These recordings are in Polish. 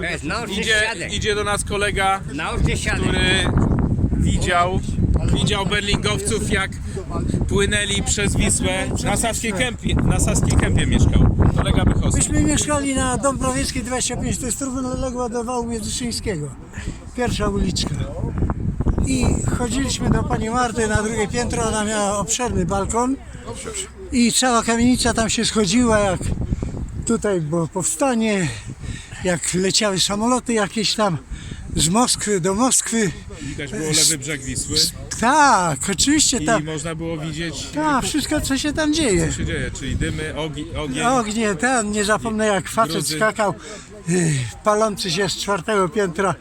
Bez, naucz się Idzie, idzie do nas kolega, Naucz się siadać. który widział, widział berlingowców jak płynęli przez Wisłę. Na Saskiej Kępie, na Saskiej Kępie mieszkał. Kolega Bychowski. Myśmy mieszkali na Dąbrowieckiej 25, to jest równoległa do wału Międzyszyńskiego. Pierwsza uliczka. I chodziliśmy do pani Marty na drugie piętro, ona miała obszerny balkon i cała kamienica tam się schodziła, jak tutaj było powstanie, jak leciały samoloty jakieś tam z Moskwy do Moskwy. Widać było lewy brzeg Wisły Tak, oczywiście i tam, można było widzieć, tak, wszystko co się tam dzieje. co się dzieje, czyli dymy, ogi, ogień. Ognie, ten, nie zapomnę jak facet Gruzy. skakał, yy, palący się z czwartego piętra.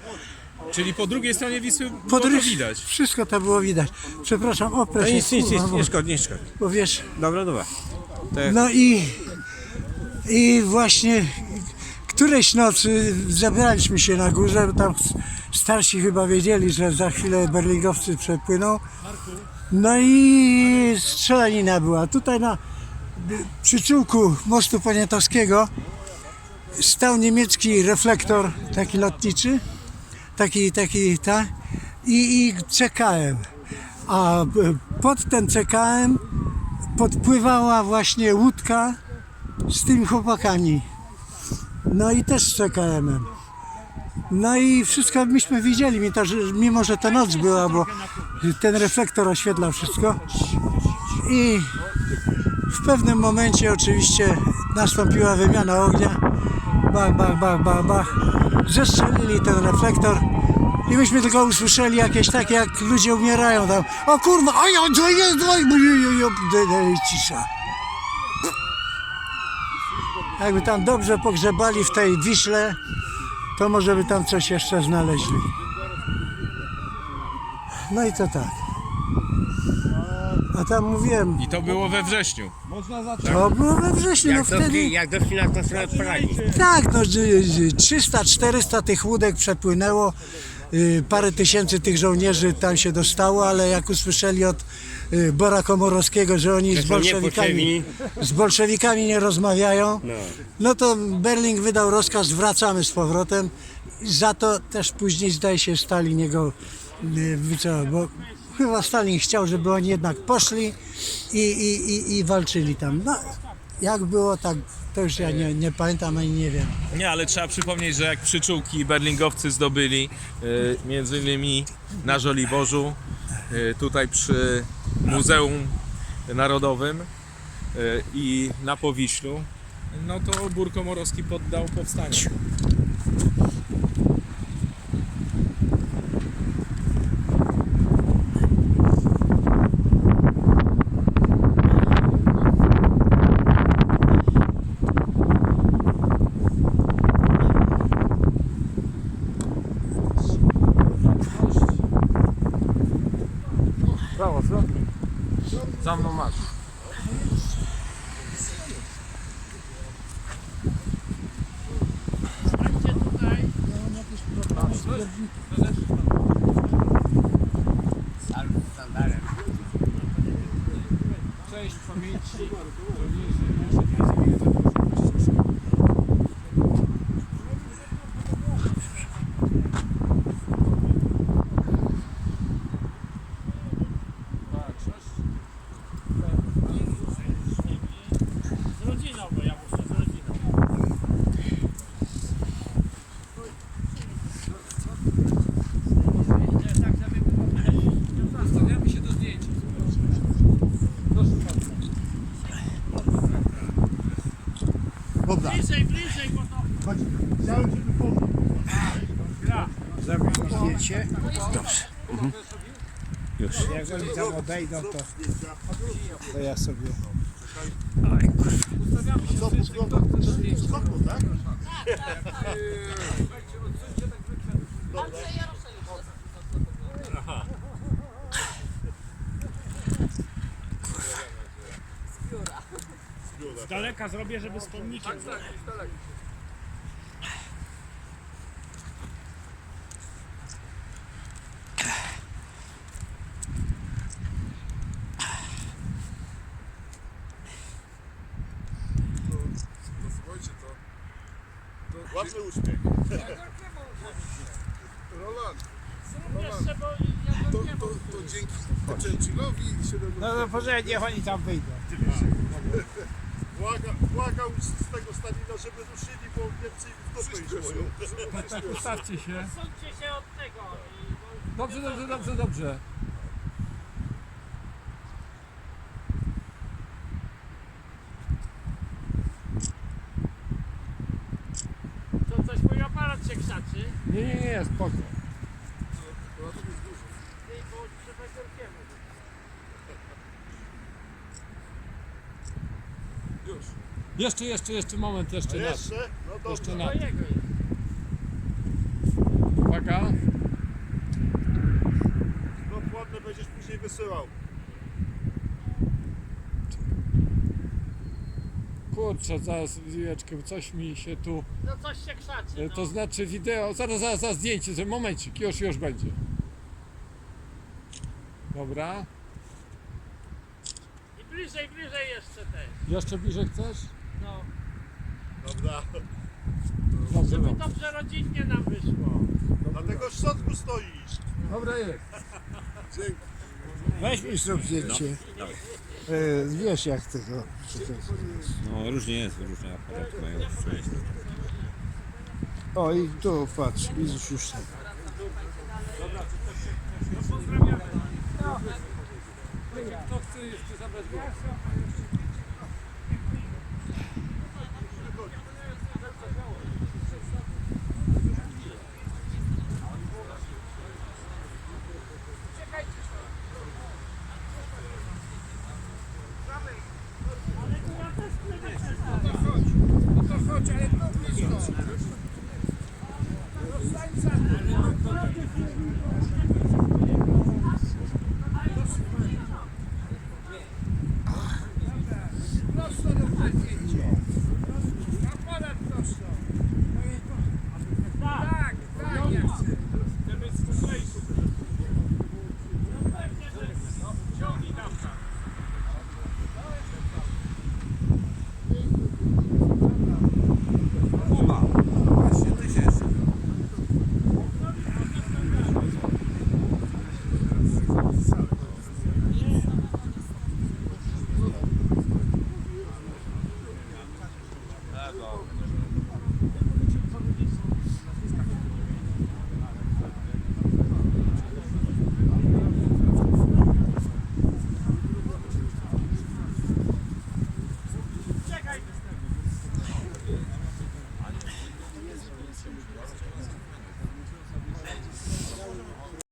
Czyli po drugiej stronie Wisły było Po to drugie- widać. Wszystko to było widać. Przepraszam, oprę No się, nic, nic, nic, nie szkodzi, nie szkodzi. bo wiesz, Dobra, dobra. no i, i właśnie którejś nocy zebraliśmy się na górze, bo tam starsi chyba wiedzieli, że za chwilę berlingowcy przepłyną. No i strzelanina była. Tutaj na przyczółku mostu poniatowskiego stał niemiecki reflektor, taki lotniczy, taki, taki, tak, i, i CKM. A pod ten CKM podpływała właśnie łódka z tymi chłopakami. No i też z CKM-em. No i wszystko myśmy widzieli, mimo że to noc była, bo ten reflektor oświetlał wszystko. I w pewnym momencie oczywiście nastąpiła wymiana ognia. Bach, bach, bach, bach, bach. Zestrzelili ten reflektor. I myśmy tylko usłyszeli jakieś takie, jak ludzie umierają tam. O kurwa, oj, oj, co jest, oj, oj, oj, oj, oj, cisza. Jakby tam dobrze pogrzebali w tej Wiśle, to może by tam coś jeszcze znaleźli. No i to tak. A tam mówiłem, I to było we wrześniu. to było we wrześniu, no Jak doszli, wtedy... jak doszli na Pragi. Tak, no 300-400 tych łódek przepłynęło. Y, Parę tysięcy tych żołnierzy tam się dostało, ale jak usłyszeli od y, Bora Komorowskiego, że oni z bolszewikami, z bolszewikami nie rozmawiają, No. no to Berling wydał rozkaz, wracamy z powrotem. Za to też później zdaje się Stalin jego y, wycofał, bo chyba Stalin chciał, żeby oni jednak poszli i, i, i, i walczyli tam. No, jak było, tak to już ja nie, nie pamiętam ani nie wiem. Nie, ale trzeba przypomnieć, że jak przyczółki berlingowcy zdobyli, y, między innymi na Żoliborzu, y, tutaj przy Muzeum Narodowym y, i na Powiślu, no to Bór Komorowski poddał powstanie. Za mną masz. Cześć pamięci zdjęcie. Dobrze. Już. Jak oni tam odejdą, to, to ja sobie. Z daleka zrobię, żeby z pomnikiem było. Ładny uśmiech. Roland, to, to, to dzięki Churchillowi się No to poczekaj, niech oni tam wyjdą. błaga, błagał z tego Stalina, żeby ruszyli, bo Niemcy im w dupę idą. Tak, ustawcie się. Odsuńcie się od tego. i- Dobrze, dobrze, dobrze, dobrze. To coś mój aparat się krzaczy. Nie, nie, nie, spoko. Już. Jeszcze, jeszcze, jeszcze moment, jeszcze A na. jeszcze? No Jeszcze dobrze. na. Mojego jest. Uwaga. No ładne będziesz później wysyłał. Kurczę, zaraz chwileczkę, coś mi się tu... No coś się krzaczy. e, No. To znaczy wideo, zaraz, zaraz, zaraz zdjęcie, za momencik, już, już będzie. Dobra. I bliżej, bliżej jeszcze też. Jeszcze bliżej chcesz? No. Dobra. Dobrze, Żeby dobrze. dobrze rodzinnie nam wyszło. Dlatego w środku stoisz. Dobra jest. Dzięki. Weź mi zrób zdjęcie. E, wiesz jak tego. No różnie jest, różne aparaty mają przejść. O i tu patrz, widzisz już tam. Kto chce jeszcze zabrać głos?